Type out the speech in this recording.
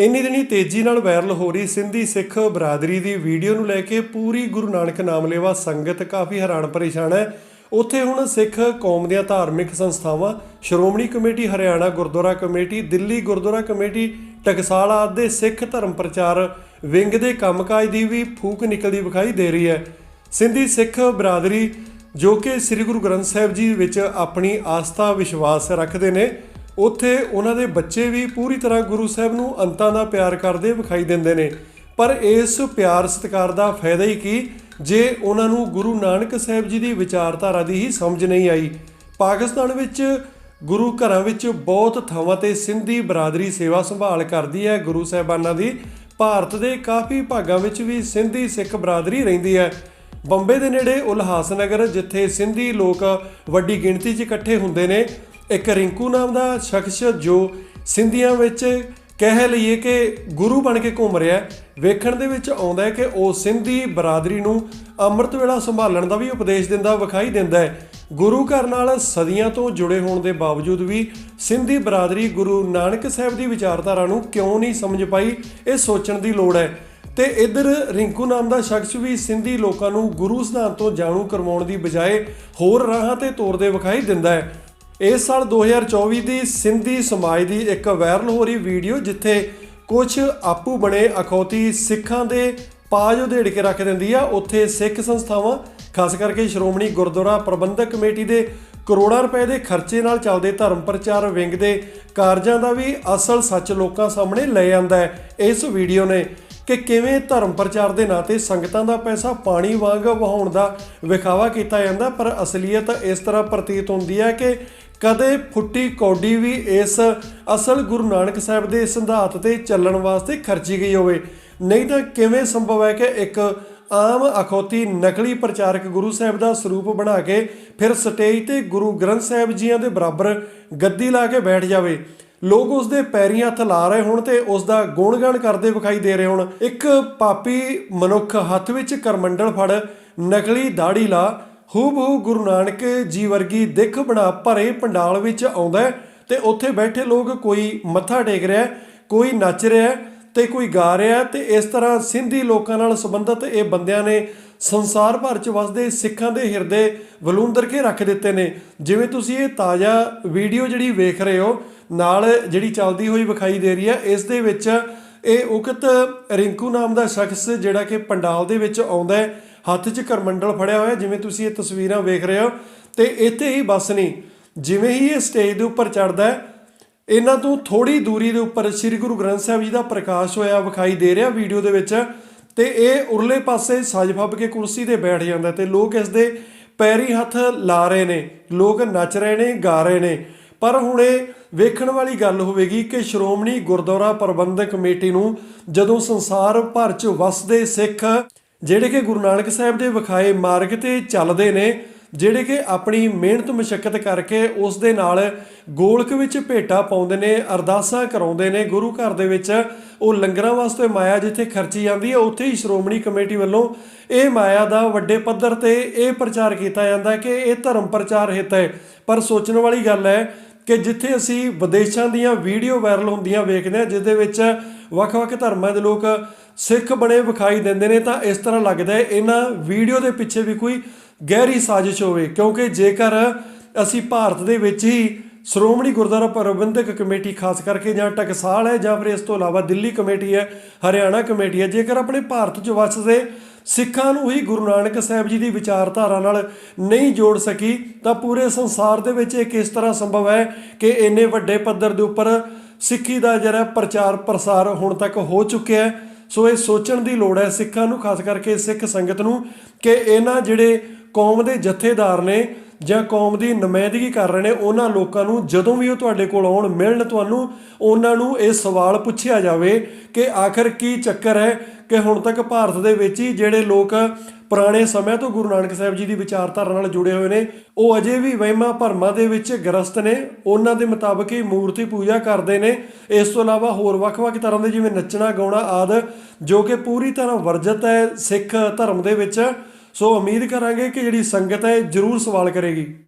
ਇੰਨੀ ਦਿਨੀ ਤੇਜ਼ੀ ਨਾਲ ਵਾਇਰਲ ਹੋ ਰਹੀ ਸਿੰਧੀ ਸਿੱਖ ਬਰਾਦਰੀ ਦੀ ਵੀਡੀਓ ਨੂੰ ਲੈ ਕੇ ਪੂਰੀ ਗੁਰੂ ਨਾਨਕ ਨਾਮ ਲੈਵਾ ਸੰਗਤ ਕਾਫੀ ਹੈਰਾਨ ਪਰੇਸ਼ਾਨ ਹੈ। ਉੱਥੇ ਹੁਣ ਸਿੱਖ ਕੌਮ ਦੀਆਂ ਧਾਰਮਿਕ ਸੰਸਥਾਵਾਂ, Shiromani committee, Haryana Gurdwara committee, Delhi Gurdwara committee, Taksal ਆਦਿ ਦੇ ਸਿੱਖ ਧਰਮ ਪ੍ਰਚਾਰ ਵਿੰਗ ਦੇ ਕੰਮਕਾਜ ਦੀ ਵੀ ਫੂਕ ਨਿਕਲਦੀ ਵਿਖਾਈ ਦੇ ਰਹੀ ਹੈ। ਸਿੰਧੀ ਸਿੱਖ ਬਰਾਦਰੀ ਜੋ ਕਿ ਸ੍ਰੀ ਗੁਰੂ ਗ੍ਰੰਥ ਸਾਹਿਬ ਜੀ ਵਿੱਚ ਆਪਣੀ ਆਸਥਾ, ਵਿਸ਼ਵਾਸ ਰੱਖਦੇ ਨੇ ਉੱਥੇ ਉਹਨਾਂ ਦੇ ਬੱਚੇ ਵੀ ਪੂਰੀ ਤਰ੍ਹਾਂ ਗੁਰੂ ਸਾਹਿਬ ਨੂੰ ਅੰਤਾਂ ਦਾ ਪਿਆਰ ਕਰਦੇ ਵਿਖਾਈ ਦਿੰਦੇ ਨੇ। ਪਰ ਇਸ ਪਿਆਰ ਸਤਿਕਾਰ ਦਾ ਫਾਇਦਾ ਹੀ ਕੀ? ਜੇ ਉਹਨਾਂ ਨੂੰ ਗੁਰੂ ਨਾਨਕ ਸਾਹਿਬ ਜੀ ਦੀ ਵਿਚਾਰਧਾਰਾ ਦੀ ਹੀ ਸਮਝ ਨਹੀਂ ਆਈ। ਪਾਕਿਸਤਾਨ ਵਿੱਚ ਗੁਰੂ ਘਰਾਂ ਵਿੱਚ ਬਹੁਤ ਥਾਵਾਂ ਤੇ ਸਿੰਧੀ ਬਰਾਦਰੀ ਸੇਵਾ ਸੰਭਾਲ ਕਰਦੀ ਹੈ ਗੁਰੂ ਸਾਹਿਬਾਨਾਂ ਦੀ। ਭਾਰਤ ਦੇ ਕਾਫੀ ਭਾਗਾਂ ਵਿੱਚ ਵੀ ਸਿੰਧੀ ਸਿੱਖ ਬਰਾਦਰੀ ਰਹਿੰਦੀ ਹੈ। ਬੰਬੇ ਦੇ ਨੇੜੇ ਉਲਹਾਸਨਗਰ, ਜਿੱਥੇ ਸਿੰਧੀ ਲੋਕ ਵੱਡੀ ਗਿਣਤੀ 'ਚ ਇਕੱਠੇ ਹੁੰਦੇ ਨੇ ਇੱਕ ਰਿੰਕੂ ਨਾਮ ਦਾ ਸ਼ਖਸ ਜੋ ਸਿੰਧੀਆਂ ਵਿੱਚ ਕਹਿ ਲਈਏ ਕਿ ਗੁਰੂ ਬਣ ਕੇ ਘੁੰਮ ਰਿਹਾ ਵੇਖਣ ਦੇ ਵਿੱਚ ਆਉਂਦਾ ਹੈ ਕਿ ਉਹ ਸਿੰਧੀ ਬਰਾਦਰੀ ਨੂੰ ਅੰਮ੍ਰਿਤ ਵੇਲਾ ਸੰਭਾਲਣ ਦਾ ਵੀ ਉਪਦੇਸ਼ ਦਿੰਦਾ, ਵਿਖਾਈ ਦਿੰਦਾ ਹੈ। ਗੁਰੂ ਘਰ ਨਾਲ ਸਦੀਆਂ ਤੋਂ ਜੁੜੇ ਹੋਣ ਦੇ ਬਾਵਜੂਦ ਵੀ ਸਿੰਧੀ ਬਰਾਦਰੀ ਗੁਰੂ ਨਾਨਕ ਸਾਹਿਬ ਦੀ ਵਿਚਾਰਧਾਰਾ ਨੂੰ ਕਿਉਂ ਨਹੀਂ ਸਮਝ ਪਾਈ, ਇਹ ਸੋਚਣ ਦੀ ਲੋੜ ਹੈ। ਤੇ ਇਧਰ ਰਿੰਕੂ ਨਾਮ ਦਾ ਸ਼ਖਸ ਵੀ ਸਿੰਧੀ ਲੋਕਾਂ ਨੂੰ ਗੁਰੂ ਸਿਧਾਂਤ ਤੋਂ ਜਾਣੂ ਕਰਵਾਉਣ ਦੀ ਬਜਾਏ ਹੋਰ ਰਾਹਾਂ ਤੇ ਤੋਰਦੇ ਵਿਖਾਈ ਦਿੰਦਾ ਹੈ। ਇਸ ਸਾਲ 2024 ਦੀ ਸਿੰਧੀ ਸਮਾਜ ਦੀ ਇੱਕ ਵਾਇਰਲ ਹੋ ਰਹੀ ਵੀਡੀਓ, ਜਿੱਥੇ ਕੁਝ ਆਪੂ ਬਣੇ ਅਖੌਤੀ ਸਿੱਖਾਂ ਦੇ ਪਾਜ ਉਧੇੜ ਕੇ ਰੱਖ ਦਿੰਦੀ ਆ। ਉੱਥੇ ਸਿੱਖ ਸੰਸਥਾਵਾਂ, ਖਾਸ ਕਰਕੇ ਸ਼੍ਰੋਮਣੀ ਗੁਰਦੁਆਰਾ ਪ੍ਰਬੰਧਕ ਕਮੇਟੀ ਦੇ ਕਰੋੜਾਂ ਰੁਪਏ ਦੇ ਖਰਚੇ ਨਾਲ ਚੱਲਦੇ ਧਰਮ ਪ੍ਰਚਾਰ ਵਿੰਗ ਦੇ ਕਾਰਜਾਂ ਦਾ ਵੀ ਅਸਲ ਸੱਚ ਲੋਕਾਂ ਸਾਹਮਣੇ ਲੈ ਆਂਦਾ ਹੈ। ਇਸ ਵੀਡੀਓ ਨੇ ਕਿ ਕਿਵੇਂ ਧਰਮ ਪ੍ਰਚਾਰ ਦੇ ਨਾਂ ਤੇ ਸੰਗਤਾਂ ਦਾ ਪੈਸਾ ਪਾਣੀ ਵਾਂਗ ਵਹਾਉਣ ਦਾ ਵਿਖਾਵਾ ਕੀਤਾ ਜਾਂਦਾ, ਪਰ ਅਸਲੀਅਤ ਇਸ ਤਰ੍ਹਾਂ ਪ੍ਰਤੀਤ ਹੁੰਦੀ ਹੈ ਕਿ ਕਦੇ ਫੁੱਟੀ ਕੌਡੀ ਵੀ ਇਸ ਅਸਲ ਗੁਰੂ ਨਾਨਕ ਸਾਹਿਬ ਦੇ ਸਿਧਾਂਤ ਤੇ ਚੱਲਣ ਵਾਸਤੇ ਖਰਚੀ ਗਈ ਹੋਵੇ। ਨਹੀਂ ਤਾਂ ਕਿਵੇਂ ਸੰਭਵ ਹੈ ਕਿ ਇੱਕ ਆਮ ਅਖੌਤੀ ਨਕਲੀ ਪ੍ਰਚਾਰਕ ਗੁਰੂ ਸਾਹਿਬ ਦਾ ਸਰੂਪ ਬਣਾ ਕੇ ਫਿਰ ਸਟੇਜ ਤੇ ਗੁਰੂ ਗ੍ਰੰਥ ਸਾਹਿਬ ਜੀਆਂ ਦੇ ਬਰਾਬਰ ਗੱਦੀ ਲਾ ਕੇ ਬੈਠ ਜਾਵੇ? ਲੋਕ ਉਸ ਦੇ ਪੈਰੀਂ ਹੱਥ ਲਾ ਰਹੇ ਹੋਣ ਤੇ ਉਸ ਦਾ ਗੁਣਗਾਨ ਕਰਦੇ ਵਿਖਾਈ ਦੇ ਰਹੇ ਹੋਣ। ਇੱਕ ਪਾਪੀ ਮਨੁੱਖ ਹੱਥ ਵਿੱਚ ਕਰਮੰਡਲ ਫੜ ਨਕਲੀ ਦਾੜੀ ਲਾ ਹੂਬਹੂ ਗੁਰੂ ਨਾਨਕ ਜੀ ਵਰਗੀ ਦਿੱਖ ਬਣਾ ਭਰੇ ਪੰਡਾਲ ਵਿੱਚ ਆਉਂਦਾ ਹੈ ਤੇ ਉੱਥੇ ਬੈਠੇ ਲੋਕ ਕੋਈ ਮੱਥਾ ਟੇਕ ਰਿਹਾ ਕੋਈ ਨੱਚ ਰਿਹਾ ਹੈ ਤੇ ਕੋਈ ਗਾ ਰਿਹਾ ਹੈ ਤੇ ਇਸ ਤਰ੍ਹਾਂ ਸਿੰਧੀ ਲੋਕਾਂ ਨਾਲ ਸੰਬੰਧਿਤ ਇਹ ਬੰਦਿਆਂ ਨੇ ਸੰਸਾਰ ਭਰ ਚ ਵਸਦੇ ਸਿੱਖਾਂ ਦੇ ਹਿਰਦੇ ਵਲੂੰਦਰ ਕੇ ਰੱਖ ਦਿੱਤੇ ਨੇ। ਜਿਵੇਂ ਤੁਸੀਂ ਇਹ ਤਾਜ਼ਾ ਵੀਡੀਓ ਜਿਹੜੀ ਵੇਖ ਰਹੇ ਹੋ, ਨਾਲ ਜਿਹੜੀ ਚੱਲਦੀ ਹੋਈ ਵਿਖਾਈ ਦੇ ਰਹੀ ਹੈ, ਇਸ ਦੇ ਵਿੱਚ ਇਹ ਉਕਤ ਰਿੰਕੂ ਨਾਮ ਦਾ ਸ਼ਖਸ ਜਿਹੜਾ ਕਿ ਪੰਡਾਲ ਦੇ ਵਿੱਚ ਆਉਂਦਾ ਹੈ। ਹੱਥ 'ਚ ਕਰਮੰਡਲ ਫੜਿਆ ਹੋਇਆ, ਜਿਵੇਂ ਤੁਸੀਂ ਇਹ ਤਸਵੀਰਾਂ ਵੇਖ ਰਹੇ ਹੋ, ਤੇ ਇੱਥੇ ਹੀ ਬਸ ਨਹੀਂ ਜਿਵੇਂ ਹੀ ਇਹ ਸਟੇਜ ਦੇ ਉੱਪਰ ਚੜਦਾ ਹੈ, ਇਹਨਾਂ ਤੋਂ ਥੋੜੀ ਦੂਰੀ ਦੇ ਉੱਪਰ ਸ੍ਰੀ ਗੁਰੂ ਗ੍ਰੰਥ ਸਾਹਿਬ ਜੀ ਦਾ ਪ੍ਰਕਾਸ਼ ਹੋਇਆ, ਵਿਖਾਈ ਦੇ ਰਿਹਾ ਵੀਡੀਓ ਦੇ ਵਿੱਚ, ਤੇ ਇਹ ਉਰਲੇ ਪਾਸੇ ਸੱਜ ਫੱਬ ਕੇ ਕੁਰਸੀ ਤੇ ਬੈਠ ਜਾਂਦਾ ਤੇ ਲੋਕ ਇਸ ਦੇ ਪੈਰੀ ਹੱਥ ਲਾ ਰਹੇ ਨੇ, ਲੋਕ ਨੱਚ ਰਹੇ ਨੇ, ਗਾ ਰਹੇ ਨੇ। ਪਰ ਹੁਣ ਇਹ ਵੇਖਣ ਵਾਲੀ ਗੱਲ ਹੋਵੇਗੀ ਕਿ ਸ਼੍ਰੋਮਣੀ ਗੁਰਦੁਆਰਾ ਪ੍ਰਬੰਧਕ ਕਮੇਟੀ ਨੂੰ ਜਦੋਂ ਸੰਸਾਰ ਭਰ ਚ ਵਸਦੇ ਸਿੱਖ ਜਿਹੜੇ ਕਿ ਗੁਰੂ ਨਾਨਕ ਸਾਹਿਬ ਦੇ ਵਿਖਾਏ ਮਾਰਗ ਤੇ ਚੱਲਦੇ ਨੇ, ਜਿਹੜੇ ਕਿ ਆਪਣੀ ਮਿਹਨਤ ਮੁਸ਼ਕਲ ਕਰਕੇ ਉਸ ਦੇ ਨਾਲ ਗੋਲਕ ਵਿੱਚ ਭੇਟਾ ਪਾਉਂਦੇ ਨੇ, ਅਰਦਾਸਾਂ ਕਰਾਉਂਦੇ ਨੇ, ਗੁਰੂ ਘਰ ਦੇ ਵਿੱਚ ਉਹ ਲੰਗਰਾਂ ਵਾਸਤੇ ਮਾਇਆ ਜਿੱਥੇ ਖਰਚੀ ਜਾਂਦੀ ਹੈ, ਉੱਥੇ ਹੀ ਸ਼੍ਰੋਮਣੀ ਕਮੇਟੀ ਵੱਲੋਂ ਇਹ ਮਾਇਆ ਦਾ ਵੱਡੇ ਪੱਧਰ ਤੇ ਇਹ ਪ੍ਰਚਾਰ ਕੀਤਾ ਜਾਂਦਾ ਕਿ ਇਹ ਧਰਮ ਪ੍ਰਚਾਰ ਹਿੱਤ ਹੈ। ਪਰ ਸੋਚਣ ਵਾਲੀ ਗੱਲ ਹੈ ਕਿ ਜਿੱਥੇ ਅਸੀਂ ਵਿਦੇਸ਼ਾਂ ਦੀਆਂ ਵੀਡੀਓ ਵਾਇਰਲ ਹੁੰਦੀਆਂ ਵੇਖਦੇ ਹਾਂ, ਜਿਸ ਦੇ ਵਿੱਚ ਵੱਖ-ਵੱਖ ਧਰਮਾਂ ਦੇ ਲੋਕ ਸਿੱਖ ਬਣੇ ਵਿਖਾਈ ਦਿੰਦੇ ਨੇ ਤਾਂ ਇਸ ਤਰ੍ਹਾਂ ਲੱਗਦਾ ਹੈ ਇਹਨਾਂ ਵੀਡੀਓ ਦੇ ਪਿੱਛੇ ਵੀ ਕੋਈ ਗਹਿਰੀ ਸਾਜ਼ਿਸ਼ ਹੋਵੇ, ਕਿਉਂਕਿ ਜੇਕਰ ਅਸੀਂ ਭਾਰਤ ਦੇ ਵਿੱਚ ਹੀ ਸ਼੍ਰੋਮਣੀ ਗੁਰਦੁਆਰਾ ਪ੍ਰਬੰਧਕ ਕਮੇਟੀ ਖਾਸ ਕਰਕੇ ਜਾਂ ਟਕਸਾਲ ਹੈ ਜਾਂ ਫਿਰ ਇਸ ਤੋਂ ਇਲਾਵਾ ਦਿੱਲੀ ਕਮੇਟੀ ਹੈ, ਹਰਿਆਣਾ ਕਮੇਟੀ ਹੈ, ਜੇਕਰ ਆਪਣੇ ਭਾਰਤ 'ਚ ਵਸਦੇ ਸਿੱਖਾਂ ਨੂੰ ਹੀ ਗੁਰੂ ਨਾਨਕ ਸਾਹਿਬ ਜੀ ਦੀ ਵਿਚਾਰਧਾਰਾ ਨਾਲ ਨਹੀਂ ਜੋੜ ਸਕੀ, ਤਾਂ ਪੂਰੇ ਸੰਸਾਰ ਦੇ ਵਿੱਚ ਇਹ ਕਿਸ ਤਰ੍ਹਾਂ ਸੰਭਵ ਹੈ ਕਿ ਇੰਨੇ ਵੱਡੇ ਪੱਧਰ ਦੇ ਉੱਪਰ ਸਿੱਖੀ ਦਾ ਜਿਹੜਾ ਪ੍ਰਚਾਰ ਪ੍ਰਸਾਰ ਹੁਣ ਤੱਕ ਹੋ ਚੁੱਕਿਆ ਹੈ ਸੋ ਇਹ ਸੋਚਣ ਦੀ ਲੋੜ ਹੈ ਸਿੱਖਾਂ ਨੂੰ, ਖਾਸ ਕਰਕੇ ਸਿੱਖ ਸੰਗਤ ਨੂੰ, ਕਿ ਇਹਨਾਂ ਜਿਹੜੇ ਕੌਮ ਦੇ ਜਥੇਦਾਰ ਨੇ ਜਾਂ ਕੌਮ ਦੀ ਨੁਮਾਇੰਦਗੀ ਕਰ ਰਹੇ ਨੇ, ਉਹਨਾਂ ਲੋਕਾਂ ਨੂੰ ਜਦੋਂ ਵੀ ਉਹ ਤੁਹਾਡੇ ਕੋਲ ਆਉਣ, ਮਿਲਣ ਤੁਹਾਨੂੰ, ਉਹਨਾਂ ਨੂੰ ਇਹ ਸਵਾਲ ਪੁੱਛਿਆ ਜਾਵੇ ਕਿ ਆਖਰ ਕੀ ਚੱਕਰ ਹੈ ਕਿ ਹੁਣ ਤੱਕ ਭਾਰਤ ਦੇ ਵਿੱਚ ਹੀ ਜਿਹੜੇ ਲੋਕ ਪੁਰਾਣੇ ਸਮਿਆਂ ਤੋਂ ਗੁਰੂ ਨਾਨਕ ਸਾਹਿਬ ਜੀ ਦੀ ਵਿਚਾਰਧਾਰਾ ਨਾਲ ਜੁੜੇ ਹੋਏ ਨੇ, ਉਹ ਅਜੇ ਵੀ ਵਹਿਮਾਂ ਭਰਮਾਂ ਦੇ ਵਿੱਚ ਗ੍ਰਸਤ ਨੇ, ਉਹਨਾਂ ਦੇ ਮੁਤਾਬਕ ਹੀ ਮੂਰਤੀ ਪੂਜਾ ਕਰਦੇ ਨੇ, ਇਸ ਤੋਂ ਇਲਾਵਾ ਹੋਰ ਵੱਖ-ਵੱਖ ਤਰ੍ਹਾਂ ਦੇ ਜਿਵੇਂ ਨੱਚਣਾ, ਗਾਉਣਾ ਆਦ, ਜੋ ਕਿ ਪੂਰੀ ਤਰ੍ਹਾਂ ਵਰਜਿਤ ਹੈ ਸਿੱਖ ਧਰਮ ਦੇ ਵਿੱਚ। ਸੋ ਉਮੀਦ ਕਰਾਂਗੇ ਕਿ ਜਿਹੜੀ ਸੰਗਤ ਹੈ ਜਰੂਰ ਸਵਾਲ ਕਰੇਗੀ।